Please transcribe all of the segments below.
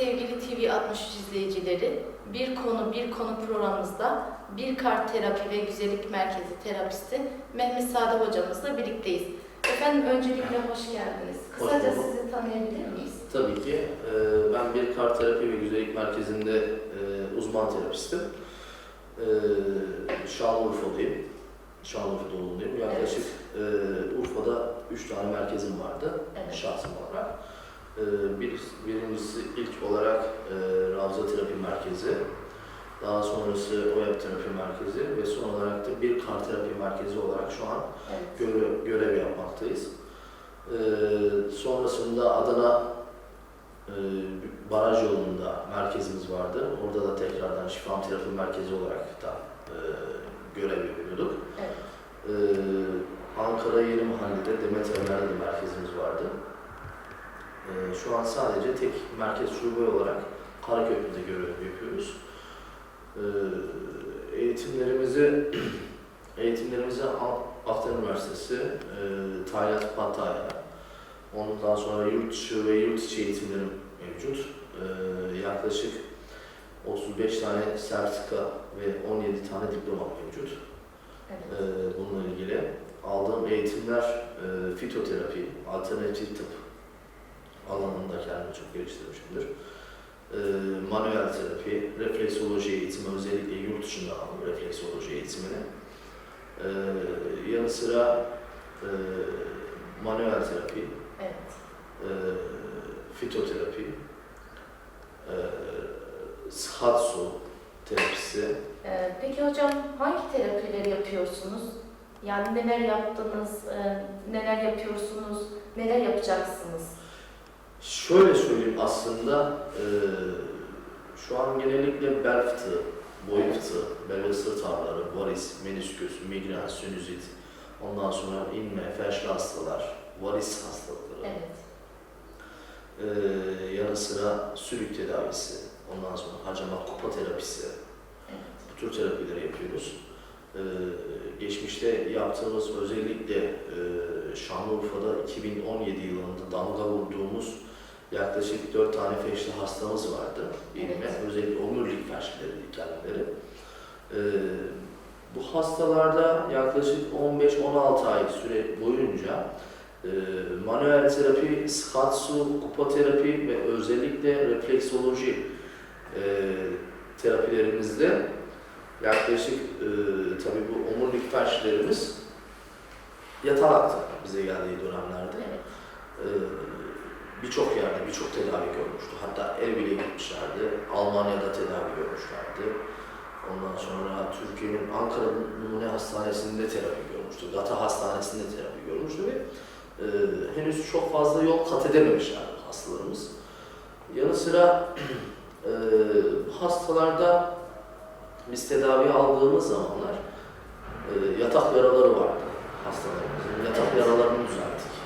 Sevgili TV63 izleyicileri, bir konu bir konu programımızda bir kart terapi ve güzellik merkezi terapisti Mehmet Sade hocamızla birlikteyiz. Efendim öncelikle hoş geldiniz. Hoş Kısaca bulduk. sizi tanıyabilir miyiz? Tabii ki. Ee, Ben bir kar terapi ve güzellik merkezinde e, uzman terapistim. Ee, Şanlıurfa'dayım. Şanlıurfa doğumluyum. Yaklaşık e, Urfa'da 3 tane merkezim vardı Evet. şahsım olarak. Ee, Bir, birincisi ilk olarak e, Ravza Terapi Merkezi. Daha sonrası OYAP Terapi Merkezi ve son olarak da bir kar terapi merkezi olarak şu an Evet. görev, görev yapmaktayız. Ee, sonrasında Adana e, baraj yolunda merkezimiz vardı. Orada da tekrardan şifam terapi merkezi olarak da e, görev yapıyorduk. Evet. Ee, Ankara Yeni Mahalle'de Demet Evler'de de merkezimiz Ee, şu an sadece tek merkez şube olarak Karaköprü'de görev yapıyoruz. Ee, eğitimlerimizi eğitimlerimizi Akdeniz Üniversitesi, e, Tayland Pattaya, ondan sonra yurt dışı ve yurt içi eğitimlerim mevcut. Ee, yaklaşık 35 tane sertifika ve 17 tane diploma mevcut. Evet. Ee, bununla ilgili aldığım eğitimler e, fitoterapi, alternatif tıp alanında kendimi çok geliştirmişimdir. Ee, manuel terapi, refleksoloji eğitimi özellikle yurt dışında aldım refleksoloji eğitimini. Ee, yanı sıra e, manuel terapi, Evet. e, fitoterapi, e, shiatsu terapisi, Ee, Peki hocam hangi terapileri yapıyorsunuz? Yani neler yaptınız, e, neler yapıyorsunuz, neler yapacaksınız? Şöyle söyleyeyim aslında e, şu an genellikle bel fıtığı, boyun fıtığı, bel ve sırt ağrıları, varis, menisküs, migren, sinüzit, ondan sonra inme, felçli hastalar, varis hastalıkları, Evet. e, yanı sıra sülük tedavisi, ondan sonra hacamat kupa terapisi, Evet. bu tür terapileri yapıyoruz. Ee, geçmişte yaptığımız özellikle e, Şanlıurfa'da 2017 yılında damga vurduğumuz yaklaşık 4 tane feşli hastamız vardı elime. Evet. Özellikle omurilik felçlileri kendileri. Ee, bu hastalarda yaklaşık 15-16 ay süre boyunca e, manuel terapi, skatsu, kupa terapi ve özellikle refleksoloji e, terapilerimizde yaklaşık e, tabii bu omurilik felçlerimiz yatalaktı bize geldiği dönemlerde. Evet. E, birçok yerde birçok tedavi görmüştü. Hatta ev bile gitmişlerdi. Almanya'da tedavi görmüşlerdi. Ondan sonra Türkiye'nin Ankara Numune Hastanesi'nde terapi görmüştü. Gata Hastanesi'nde terapi görmüştü ve e, henüz çok fazla yol kat edememişlerdi hastalarımız. Yanı sıra e, hastalarda biz tedavi aldığımız zamanlar e, yatak yaraları vardı hastalarımızın. Yatak yaralarını düzelttik.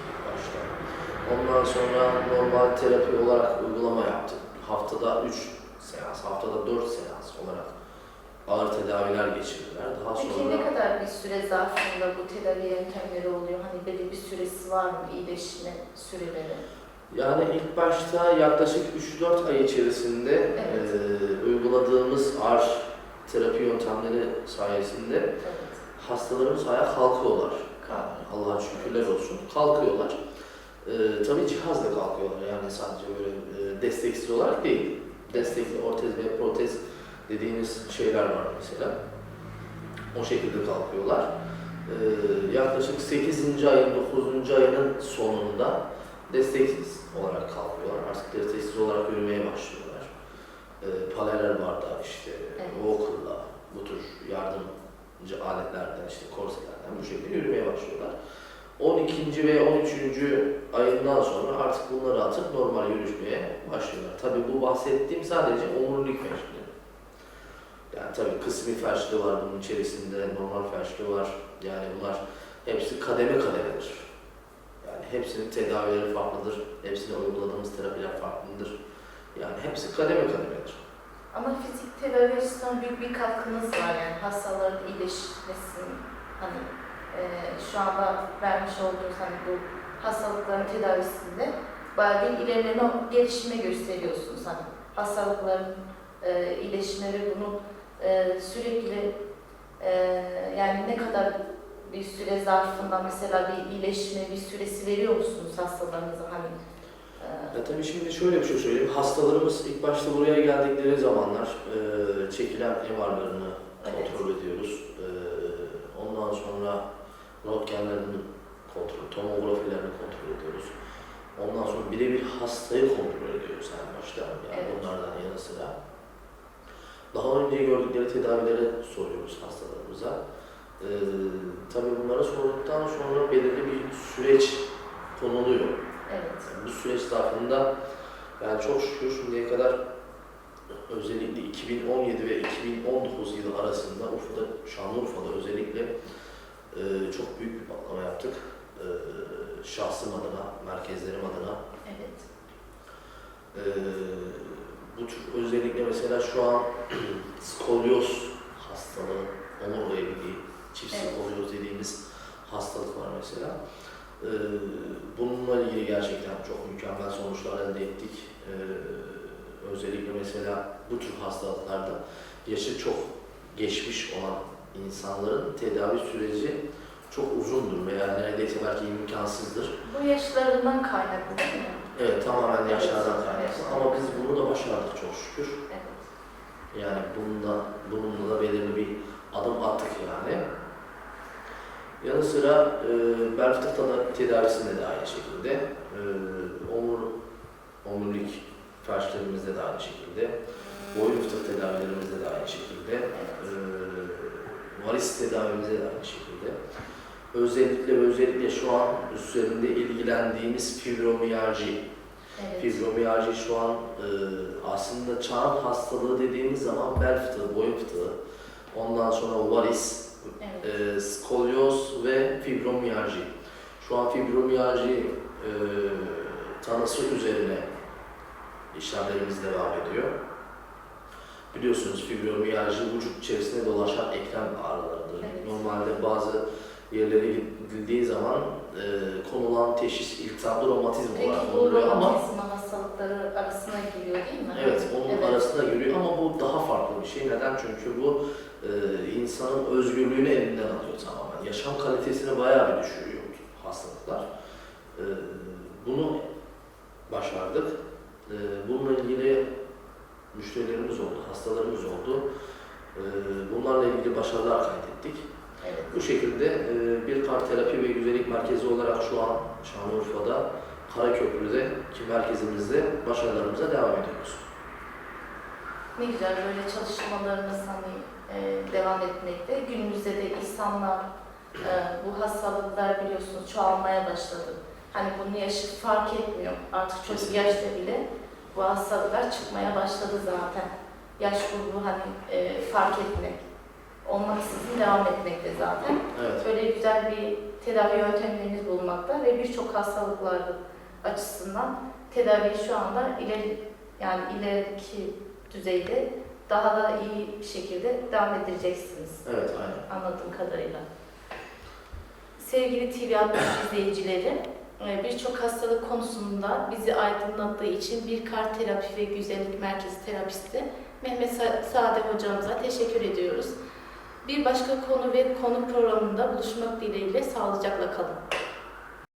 Ondan sonra normal terapi olarak uygulama yaptık. Haftada 3 seans, haftada 4 seans olarak ağır tedaviler geçirdiler. Daha Peki sonra ne kadar bir süre zarfında bu tedavi yöntemleri oluyor? Hani belli bir süresi var mı iyileşme süreleri? yani ilk başta yaklaşık 3-4 ay içerisinde Evet. e, uyguladığımız ağır terapi yöntemleri sayesinde Evet. hastalarımız ayağa kalkıyorlar. Kalk. Allah'a şükürler olsun. Kalkıyorlar. Ee, tabii cihazla kalkıyorlar. Yani sadece böyle e, desteksiz olarak değil. Destekli ortez ve protez dediğimiz şeyler var mesela. O şekilde kalkıyorlar. Ee, yaklaşık 8. ayın, 9. ayının sonunda desteksiz olarak kalkıyorlar. Artık desteksiz olarak yürümeye başlıyorlar. Ee, paralel bardağı işte, Evet. walker'la, bu tür yardımcı aletlerden, işte korselerden bu şekilde yürümeye başlıyorlar. 12. ve 13. ayından sonra artık bunları atıp normal yürüyüşmeye başlıyorlar. Tabii bu bahsettiğim sadece omurilik felçli. Yani tabii kısmi felçli var bunun içerisinde, normal felçli var. Yani bunlar hepsi kademe kademedir. Yani hepsinin tedavileri farklıdır. Hepsine uyguladığımız terapiler farklıdır. Yani hepsi kademe kademedir. Ama fizik tedavi açısından büyük bir katkınız var yani hastaların iyileşmesinin hani e, şu anda vermiş olduğunuz hani bu hastalıkların tedavisinde bayağı bir ilerleme, gelişme gösteriyorsunuz. Hani hastalıkların e, iyileşme ve bunu e, sürekli e, yani ne kadar bir süre zarfında mesela bir iyileşme, bir süresi veriyor musunuz hastalarınıza hani? e, Ya tabii şimdi şöyle bir şey söyleyeyim. Hastalarımız ilk başta buraya geldikleri zamanlar e, çekilen MR'larını Evet. kontrol ediyoruz. E, ondan sonra röntgenlerini kontrol, tomografilerini kontrol ediyoruz. Ondan sonra birebir hastayı kontrol ediyoruz en başta. Yani Evet. bunlardan yanı sıra. Daha önce gördükleri tedavileri soruyoruz hastalarımıza. E, tabii bunları sorduktan sonra belirli bir süreç konuluyor. Evet. Bu süreç zarfında yani çok şükür şimdiye kadar özellikle 2017 ve 2019 yılı arasında Urfa'da, Şanlıurfa'da özellikle e, çok büyük bir patlama yaptık. E, şahsım adına, merkezlerim adına. Evet. E, bu tür özellikle mesela şu an skolyoz hastalığı, omurga evliliği, çift Evet. skolyoz dediğimiz hastalık var mesela. Ee, bununla ilgili gerçekten çok mükemmel sonuçlar elde ettik. Ee, özellikle mesela bu tür hastalıklarda yaşı çok geçmiş olan insanların tedavi süreci çok uzundur veya neredeyse belki imkansızdır. Bu yaşlarından kaynaklı değil mi? Evet tamamen yaşlardan kaynaklı evet. ama biz bunu da başardık çok şükür. Evet. Yani bununla, bununla da belirli bir adım attık yani. Yanı sıra e, bel fıtık tedavisinde de aynı şekilde. E, omur, omurilik felçlerimizde de aynı şekilde. Boyun fıtık tedavilerimizde de aynı şekilde. E, varis tedavimizde de aynı şekilde. Özellikle ve özellikle şu an üzerinde ilgilendiğimiz fibromiyalji Evet. Fibromiyalji şu an e, aslında çağın hastalığı dediğimiz zaman bel fıtığı, boyun fıtığı, ondan sonra varis, Evet. e, skolyoz ve fibromiyalji. Şu an fibromiyalji e, tanısı üzerine işlemlerimiz devam ediyor. Biliyorsunuz fibromiyalji vücut içerisinde dolaşan eklem ağrılarıdır. Evet. Normalde bazı yerlere gidildiği zaman e, konulan teşhis iltihaplı romatizm Peki olarak konuluyor ama hastalıkları arasına giriyor değil mi? Evet, onun Evet. arasına giriyor ama bu daha farklı bir şey. Neden? Çünkü bu e, insanın özgürlüğünü elinden alıyor tamamen. Yaşam kalitesini bayağı bir düşürüyor hastalıklar. E, bunu başardık. E, bununla ilgili müşterilerimiz oldu, hastalarımız oldu. E, bunlarla ilgili başarılar kaydettik. Bu şekilde e, bir kar terapi ve güzellik merkezi olarak şu an Şanlıurfa'da Karaköprü'de ki merkezimizde başarılarımıza devam ediyoruz. Ne güzel böyle çalışmalarınız hani e, devam etmekte. Günümüzde de insanlar e, bu hastalıklar biliyorsunuz çoğalmaya başladı. Hani bunun yaşı fark etmiyor. Artık çocuk Kesinlikle. yaşta bile bu hastalıklar çıkmaya başladı zaten. Yaş grubu hani e, fark etmek olmaksızın devam etmekte zaten. Evet, Böyle güzel bir tedavi yöntemleriniz bulunmakta ve birçok hastalıklar açısından tedavi şu anda ileri yani ileriki düzeyde daha da iyi bir şekilde devam edeceksiniz evet aynen. anladığım kadarıyla. Sevgili TV Haber izleyicileri, e, birçok hastalık konusunda bizi aydınlattığı için bir kar terapi ve güzellik merkezi terapisti Mehmet Sa- Sade hocamıza teşekkür ediyoruz. Bir başka konu ve konu programında buluşmak dileğiyle sağlıcakla kalın.